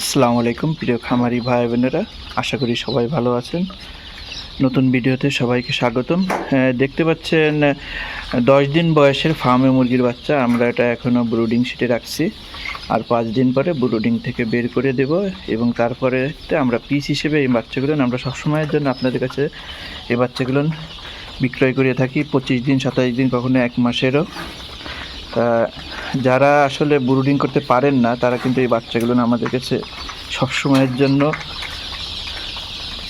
আসসালামু আলাইকুম, প্রিয় খামারি ভাই বোনেরা। আশা করি সবাই ভালো আছেন। নতুন ভিডিওতে সবাইকে স্বাগতম। দেখতে পাচ্ছেন দশ দিন বয়সের ফার্মে মুরগির বাচ্চা। আমরা এটা এখনও ব্রুডিং শিটে রাখছি। আর পাঁচ দিন পরে ব্রুডিং থেকে বের করে দেব এবং তারপরে আমরা পিস হিসেবে এই বাচ্চাগুলো আমরা সবসময়ের জন্য আপনাদের কাছে এই বাচ্চাগুলো বিক্রয় করে থাকি। পঁচিশ দিন সাতাশ দিন, কখনো এক মাসেরও। যারা আসলে ব্রুডিং করতে পারেন না, তারা কিন্তু এই বাচ্চাগুলো আমাদের কাছে সবসময়ের জন্য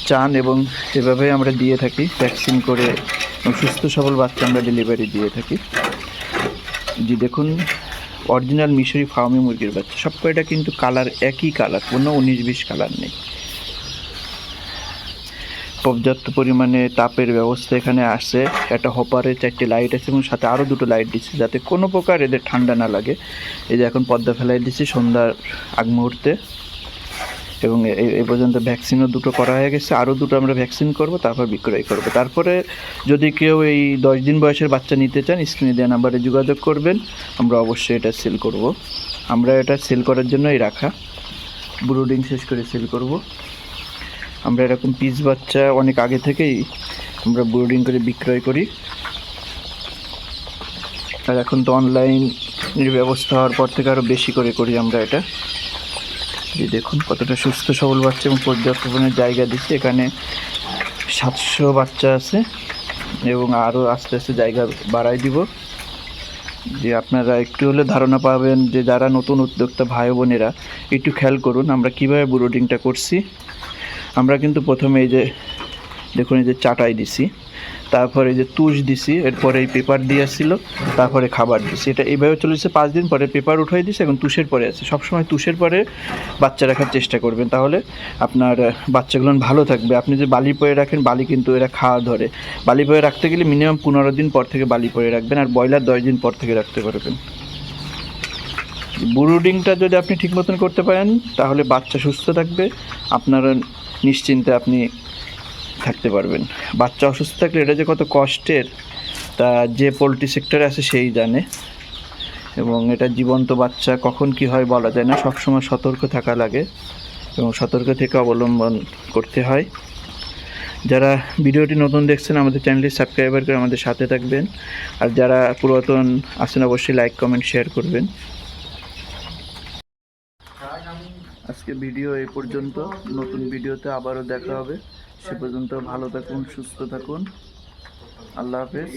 চান এবং এভাবে আমরা দিয়ে থাকি ভ্যাকসিন করে সুস্থ সবল বাচ্চা আমরা ডেলিভারি দিয়ে থাকি। জি, দেখুন অরিজিনাল মিশরি ফার্মি মুরগির বাচ্চা সব কয়টা কিন্তু কালার একই কালার কোনো উনিশ বিশ কালার নেই। পর্যাপ্ত পরিমাণে তাপের ব্যবস্থা এখানে আছে একটা হপারে চারটি লাইট আছে এবং সাথে আরও দুটো লাইট দিচ্ছে যাতে কোনো প্রকার এদের ঠান্ডা না লাগে। এই যে এখন পর্দা ফেলাই দিচ্ছি সন্ধ্যার আগ মুহূর্তে। এবং এই পর্যন্ত ভ্যাকসিনও দুটো করা হয়ে গেছে। আরও দুটো আমরা ভ্যাকসিন করব, তারপর বিক্রয় করব। তারপরে যদি কেউ এই দশ দিন বয়সের বাচ্চা নিতে চান স্ক্রিনে দেওয়া নাম্বারে যোগাযোগ করবেন। আমরা অবশ্যই এটা সেল করব। আমরা এটা সেল করার জন্যই রাখা। ব্রুডিং শেষ করে সেল করব। আমরা এরকম পিস বাচ্চা অনেক আগে থেকেই আমরা ব্রুডিং করে বিক্রয় করি। আর এখন তো অনলাইন ব্যবস্থা হওয়ার পর থেকে আরও বেশি করে করি আমরা এটা। এই দেখুন, কতটা সুস্থ সবল বাচ্চা এবং পর্যাপ্ত জায়গা দিচ্ছে। এখানে সাতশো বাচ্চা আছে এবং আরও আস্তে আস্তে জায়গা বাড়াই দিব। যে আপনারা একটু হলে ধারণা পাবেন যে যারা নতুন উদ্যোক্তা ভাই বোনেরা, একটু খেয়াল করুন আমরা কীভাবে ব্রুডিংটা করছি। আমরা কিন্তু প্রথমে এই যে, দেখুন এই যে চাটাই দিছি, তারপরে এই যে তুষ দিছি, এরপরে এই পেপার দিয়েছিল তারপরে খাবার দিছি। এটা এইভাবে চলেছে পাঁচ দিন পরে পেপার উঠাই দিছি, এখন তুষের পরে আছে। সবসময় তুষের পরে বাচ্চা রাখার চেষ্টা করবেন। তাহলে আপনার বাচ্চাগুলো ভালো থাকবে। আপনি যে বালি পরে রাখেন, বালি কিন্তু এরা খাওয়া ধরে। বালি পরে রাখতে গেলে মিনিমাম পনেরো দিন পর থেকে বালি পরে রাখবেন আর ব্রয়লার দশ দিন পর থেকে রাখতে পারবেন। ব্রুডিংটা যদি আপনি ঠিক মতন করতে পারেন, তাহলে বাচ্চা সুস্থ থাকবে। আপনারা নিশ্চিন্তে আপনি থাকতে পারবেন। বাচ্চা অসুস্থ থাকলে এটা যে কত কষ্টের, তা যে পোলট্রি সেক্টরে আছে সেই জানে। এবং এটা জীবন্ত বাচ্চা, কখন কি হয় বলা যায় না। সবসময় সতর্ক থাকা লাগে এবং সতর্ক থেকে অবলম্বন করতে হয়। যারা ভিডিওটি নতুন দেখছেন, আমাদের চ্যানেলটি সাবস্ক্রাইবার করে আমাদের সাথে থাকবেন। আর যারা পুরাতন আছেন, অবশ্যই লাইক, কমেন্ট, শেয়ার করবেন। আজকে ভিডিও এ পর্যন্ত। নতুন ভিডিওতে আবারও দেখা হবে। সে পর্যন্ত ভালো থাকুন, সুস্থ থাকুন। আল্লাহ হাফেজ।